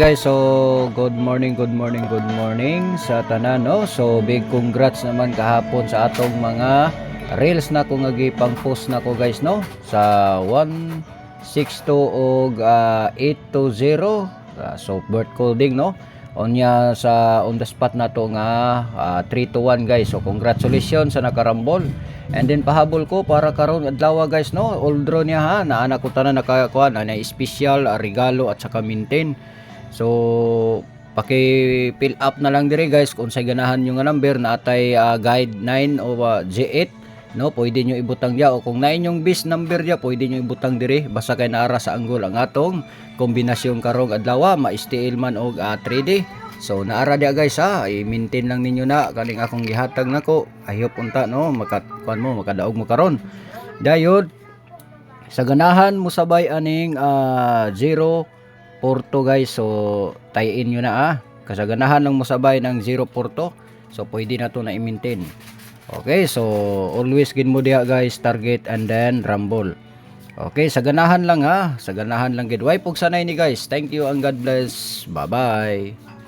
Guys, so good morning, good morning, good morning sa tanan, no? So big congrats naman kahapon sa atong mga reels na kung pang post na ko guys, no? Sa 162 og ah, 820 Ah, so birth coding, no? Onya sa on the spot na to nga ah, 3 to 1 guys. So congratulations sa nakarambol. And then pahabol ko para karon adlaw guys no. All draw niya ha. Naana ko tanan nakakuan na special regalo at saka maintain. So paki fill up na lang dire guys kung sa ganahan yung nga number na atay ah, guide 9 o ah, G8 no pwede nyo ibutang dia o kung nain yung bis number dia pwede nyo ibutang dire basta kay naara sa anggol ang atong kombinasyon karong adlaw ma-STL man og ah, 3D so naara dia guys ha i-maintain lang ninyo na kaning akong gihatag nako. Ayop unta no makat kuan mo makadaog mo karon. Dayon sa ganahan mo sabay aning ah, 0 Porto guys. So tayin nyo na ah. Kasaganahan lang mo sabay ng 0 Porto. So pwede na to na i-maintain. Okay so always gin mo diha guys target and then rumble. Okay sa ganahan lang ha sa ganahan lang gid. Way pug sanay ni guys? Thank you and God bless. Bye bye